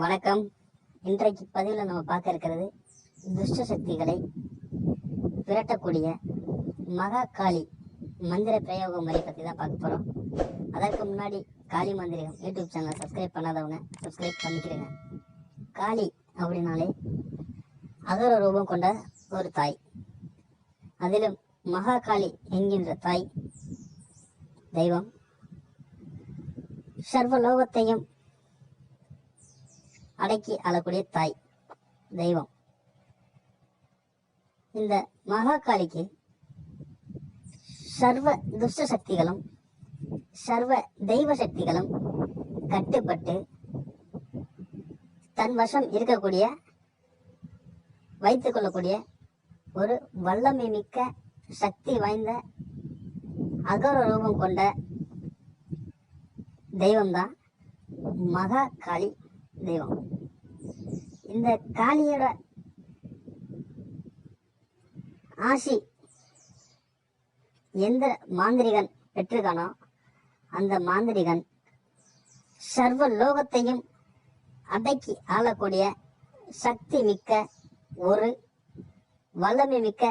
வணக்கம். இன்றைக்கு பதிவில் நம்ம பார்க்க இருக்கிறது துஷ்ட சக்திகளை விரட்டக்கூடிய மகா காளி மந்திர பிரயோக முறை பற்றி தான் பார்க்க போகிறோம் அதற்கு முன்னாடி காளி மந்திரிகம் யூடியூப் சேனலை சப்ஸ்கிரைப் பண்ணாதவங்க சப்ஸ்கிரைப் பண்ணிக்கிறேங்க காளி அப்படின்னாலே அகர ரூபம் கொண்ட ஒரு தாய். அதிலும் மகா காளி என்கின்ற தாய் தெய்வம். சர்வலோகத்தையும் அடக்கி ஆளக்கூடிய தாய் தெய்வம். இந்த மகாகாளிக்கு சர்வ துஷ்ட சக்திகளும் சர்வ தெய்வ சக்திகளும் கட்டுப்பட்டு தன் வசம் இருக்கக்கூடிய வைத்துக் கொள்ளக்கூடிய ஒரு வல்லமை மிக்க சக்தி வாய்ந்த அகர ரூபம் கொண்ட தெய்வம்தான் மகா காளி தெய்வம். இந்த காளியோட ஆசி எந்த மாந்திரிகன் பெற்றிருக்கானோ அந்த மாந்திரிகன் சர்வ லோகத்தையும் அடக்கி ஆளக்கூடிய சக்தி மிக்க ஒரு வல்லமை மிக்க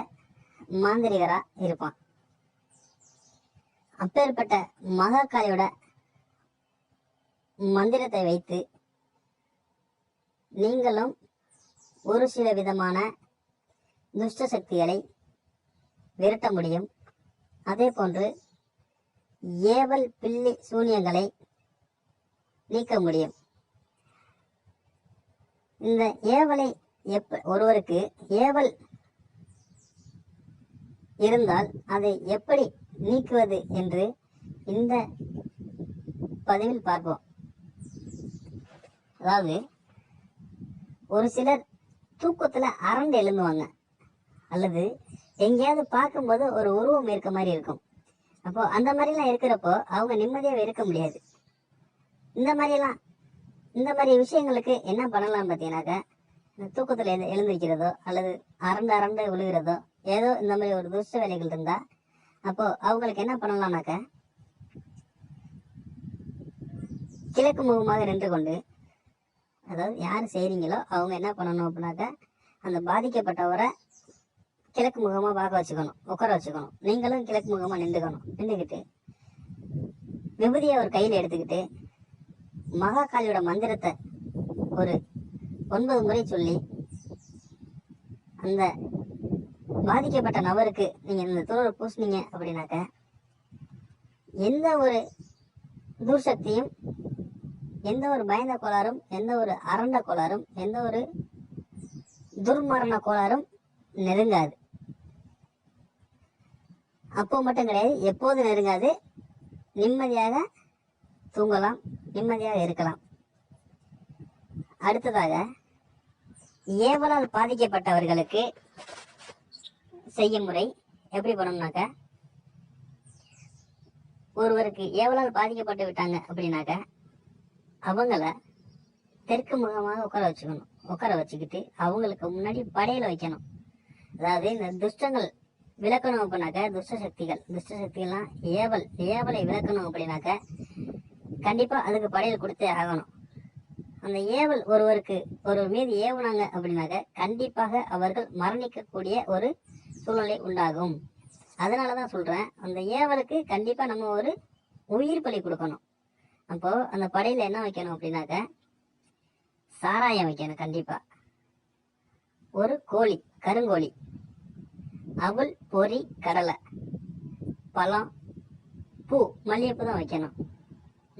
மாந்திரிகரா இருப்பான். அப்பேற்பட்ட மகாகாளியோட மந்திரத்தை வைத்து நீங்களும் ஒரு சில விதமான துஷ்ட சக்திகளை விரட்ட முடியும். அதே போன்று ஏவல் பில்லி சூனியங்களை நீக்க முடியும். இந்த ஏவலை எப்ப ஒருவருக்கு ஏவல் இருந்தால் அதை எப்படி நீக்குவது என்று இந்த பதிவில் பார்ப்போம். அதாவது ஒரு சிலர் தூக்கத்துல அரண்டு எழுந்துவாங்க. அல்லது எங்கேயாவது பார்க்கும்போது ஒரு உருவம் இருக்க மாதிரி இருக்கும். அப்போ அந்த மாதிரிலாம் இருக்கிறப்போ அவங்க நிம்மதியாக இருக்க முடியாது. இந்த மாதிரிலாம் இந்த மாதிரி விஷயங்களுக்கு என்ன பண்ணலாம் பார்த்தீங்கன்னாக்கா இந்த தூக்கத்தில் எழுந்து எழுந்திருக்கிறதோ அல்லது அரண்டு அரண்டு விழுகிறதோ ஏதோ இந்த மாதிரி ஒரு துஷ்ட வேலைகள் இருந்தால் அப்போது அவங்களுக்கு என்ன பண்ணலாம்னாக்கா கிழக்கு முகமாக நின்று கொண்டு அதாவது யார் செய்கிறீங்களோ அவங்க என்ன பண்ணணும் அப்படின்னாக்கா அந்த பாதிக்கப்பட்டவரை கிழக்கு முகமாக பார்க்க வச்சுக்கணும் உட்கார வச்சுக்கணும். நீங்களும் கிழக்கு முகமாக நின்றுக்கணும் நின்றுக்கிட்டு விபூதியை ஒரு கையில் எடுத்துக்கிட்டு மகாகாலியோட மந்திரத்தை ஒரு ஒன்பது முறை சொல்லி அந்த பாதிக்கப்பட்ட நபருக்கு நீங்கள் இந்த தூரை பூசுனீங்க அப்படின்னாக்க எந்த ஒரு தூர்சக்தியும் எந்த ஒரு பயந்த கோளாறும் எந்த ஒரு அரண்ட கோளாறும் எந்த ஒரு துர்மரண கோளாறும் நெருங்காது. அப்போ மட்டும் கிடையாது எப்போது நெருங்காது. நிம்மதியாக தூங்கலாம் நிம்மதியாக இருக்கலாம். அடுத்ததாக ஏவலால் பாதிக்கப்பட்டவர்களுக்கு செய்யும் முறை எப்படி பண்ணணும்னாக்கா ஒருவருக்கு ஏவலால் பாதிக்கப்பட்டு விட்டாங்க அப்படின்னாக்க அவங்கள தெற்கு முகமாக உட்கார வச்சுக்கணும். உட்கார வச்சுக்கிட்டு அவங்களுக்கு முன்னாடி படையில வைக்கணும். அதாவது இந்த துஷ்டங்கள் விளக்கணும் அப்படின்னாக்க துஷ்ட சக்திகள். துஷ்ட சக்திகள்லாம் ஏவல் ஏவலை விளக்கணும் அப்படின்னாக்க கண்டிப்பாக அதுக்கு படையல் கொடுத்தே ஆகணும். அந்த ஏவல் ஒருவருக்கு ஒருவர் மீது ஏவுனாங்க அப்படின்னாக்க கண்டிப்பாக அவர்கள் மரணிக்கக்கூடிய ஒரு சூழ்நிலை உண்டாகும். அதனால தான் சொல்கிறேன் அந்த ஏவலுக்கு கண்டிப்பாக நம்ம ஒரு உயிர் பலி கொடுக்கணும். அப்போ அந்த படையில என்ன வைக்கணும் அப்படின்னாக்க சாராயம் வைக்கணும் கண்டிப்பா. ஒரு கோழி கருங்கோழி அவள் பொரி கடலை பழம் பூ மல்லிகைப்பூ தான் வைக்கணும்.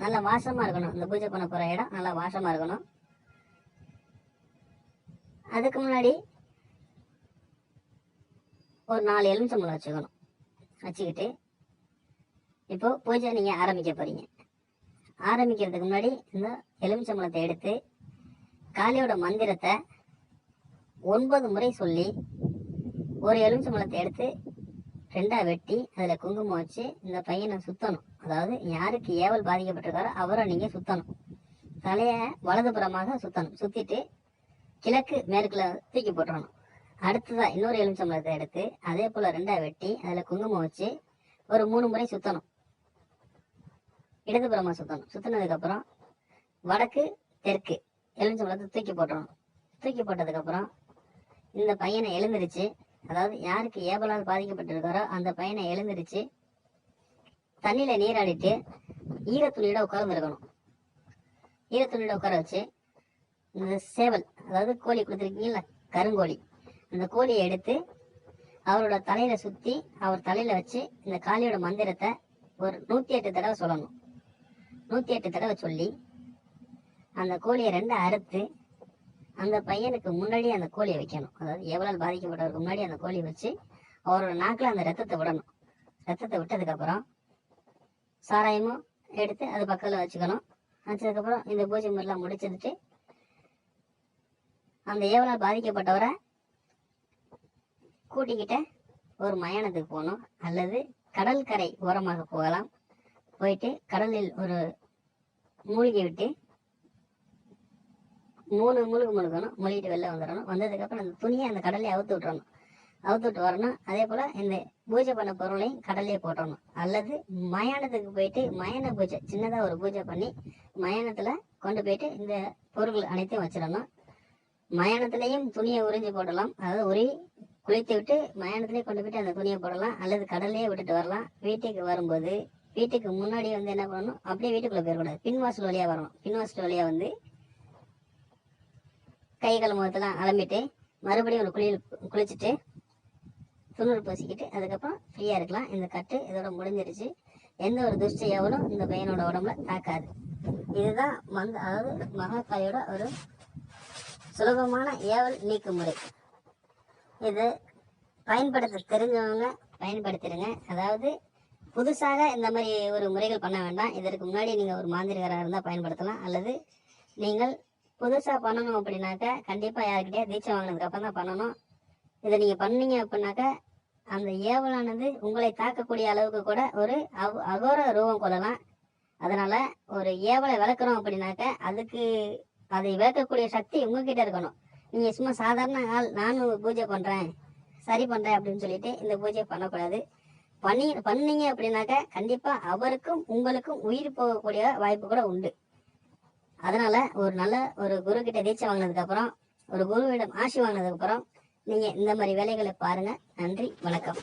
நல்லா வாசமா இருக்கணும். இந்த பூஜை பண்ண போற இடம் நல்லா வாசமா இருக்கணும். அதுக்கு முன்னாடி ஒரு நாலு எலுமிச்சம்பழம் வச்சுக்கணும். வச்சுக்கிட்டு இப்போ பூஜை நீங்க ஆரம்பிக்க போறீங்க. ஆரம்பிக்கிறதுக்கு முன்னாடி இந்த எலுமிச்சம்பழத்தை எடுத்து காளியோட மந்திரத்தை ஒன்பது முறை சொல்லி ஒரு எலுமிச்சம்பழத்தை எடுத்து ரெண்டாக வெட்டி அதில் குங்குமம் வச்சு இந்த பையனை சுத்தணும். அதாவது யாருக்கு ஏவல் பாதிக்கப்பட்டிருக்காரோ அவரை நீங்கள் சுத்தணும். தலையை வலதுபுறமாக சுத்தணும். சுத்திட்டு கிழக்கு மேற்கில் தூக்கி போட்டுறணும். அடுத்ததாக இன்னொரு எலுமிச்சம்பழத்தை எடுத்து அதே போல் ரெண்டாக வெட்டி அதில் குங்குமம் வச்சு ஒரு மூணு முறை சுத்தணும். இடதுபுறமா சுத்தணும். சுத்தினதுக்கு அப்புறம் வடக்கு தெற்கு. எலுமிச்சம்பழத்தை தூக்கி போட்டுறணும். தூக்கி போட்டதுக்கப்புறம் இந்த பையனை எழுந்திருச்சு அதாவது யாருக்கு ஏபலால் பாதிக்கப்பட்டிருக்காரோ அந்த பையனை எழுந்திருச்சு தண்ணியில நீராடிட்டு ஈரத்துணியோட உட்கார்ந்துருக்கணும். ஈரத்துணியோட உட்கார வச்சு இந்த சேவல் அதாவது கோழி கொடுத்துருக்கீங்களா கருங்கோழி அந்த கோழியை எடுத்து அவரோட தலையில சுத்தி அவர் தலையில வச்சு இந்த காளியோட மந்திரத்தை ஒரு நூத்தி எட்டு தடவை சொல்லணும். நூற்றி எட்டு தடவை சொல்லி அந்த கோழியை ரெண்டு அறுத்து அந்த பையனுக்கு முன்னாடி அந்த கோழியை வைக்கணும். அதாவது எவ்வளவு பாதிக்கப்பட்டவருக்கு முன்னாடி அந்த கோழி வச்சு அவரோட நாக்கில் அந்த ரத்தத்தை விடணும். ரத்தத்தை விட்டதுக்கப்புறம் சாராயமும் எடுத்து அது பக்கத்தில் வச்சுக்கணும். வச்சதுக்கப்புறம் இந்த பூஜை முறையெல்லாம் முடிச்சதுட்டு அந்த ஏவலால் பாதிக்கப்பட்டவரை கூட்டிக்கிட்ட ஒரு மயானத்துக்கு போகணும். அல்லது கடல் கரை ஓரமாக போகலாம். போயிட்டு கடலில் ஒரு மூழ்கி விட்டு மூணு முழுகு முழுகணும் முழுகிட்டு வெளில வந்துடணும். வந்ததுக்கப்புறம் அந்த துணியை அந்த கடல்லே அவுத்து விட்டுறணும். அவுத்து விட்டு வரணும். அதே போல் இந்த பூஜை பண்ண பொருளையும் கடலையே போட்டுடணும் அல்லது மயானத்துக்கு போயிட்டு மயான பூஜை சின்னதாக ஒரு பூஜை பண்ணி மயானத்தில் கொண்டு போயிட்டு இந்த பொருள் அனைத்தையும் வச்சிடணும். மயானத்திலையும் துணியை உறிஞ்சி போடலாம். அதாவது உரி குளித்து விட்டு மயானத்திலே கொண்டு போயிட்டு அந்த துணியை போடலாம். அல்லது கடல்லையே விட்டுட்டு வரலாம். வீட்டுக்கு வரும்போது வீட்டுக்கு முன்னாடி வந்து என்ன பண்ணணும்? அப்படியே வீட்டுக்குள்ளே போயிடக்கூடாது. பின்வாசல் வழியாக வரணும். பின்வாசல் வழியாக வந்து கை கால் முகத்தெல்லாம் அலம்பிட்டு மறுபடியும் ஒரு குளியல் குளிச்சுட்டு துணூர் பூசிக்கிட்டு அதுக்கப்புறம் ஃப்ரீயாக இருக்கலாம். இந்த கட்டு இதோட முடிஞ்சிருச்சு. எந்த ஒரு துஷ்ட ஏவலும் இந்த பையனோட உடம்புல தாக்காது. இதுதான் மந்த அதாவது மகாக்காளியோட ஒரு சுலபமான ஏவல் நீக்கு முறை இது பயன்படுத்த தெரிஞ்சவங்க பயன்படுத்திடுங்க அதாவது புதுசாக இந்த மாதிரி ஒரு முறைகள் பண்ண வேண்டாம். இதற்கு முன்னாடி நீங்கள் ஒரு மாந்திரிகராக இருந்தால் பயன்படுத்தலாம். அல்லது நீங்கள் புதுசாக பண்ணணும் அப்படின்னாக்க கண்டிப்பாக யாருக்கிட்டே தீட்சை வாங்கினதுக்கு அப்புறம் தான் பண்ணணும். இதை நீங்கள் பண்ணீங்க அப்படின்னாக்க அந்த ஏவலானது உங்களை தாக்கக்கூடிய அளவுக்கு கூட ஒரு அவ் அகோர ரூபம் கொள்ளலாம். அதனால் ஒரு ஏவலை விளக்குறோம் அப்படின்னாக்க அதுக்கு அதை விளக்கக்கூடிய சக்தி உங்ககிட்ட இருக்கணும். நீங்கள் சும்மா சாதாரண ஆள் நானும் பூஜை பண்ணுறேன் சரி பண்ணுறேன் அப்படின்னு சொல்லிட்டு இந்த பூஜையை பண்ணக்கூடாது. பண்ணி பண்ணீங்க அப்படின்னாக்க கண்டிப்பா அவருக்கும் உங்களுக்கும் உயிர் போகக்கூடிய வாய்ப்பு கூட உண்டு. அதனால ஒரு நல்ல ஒரு குரு கிட்ட தீட்சை வாங்கினதுக்கு அப்புறம் ஒரு குருவிடம் ஆசி வாங்கினதுக்கு அப்புறம் நீங்க இந்த மாதிரி வேலைகளை பாருங்க. நன்றி வணக்கம்.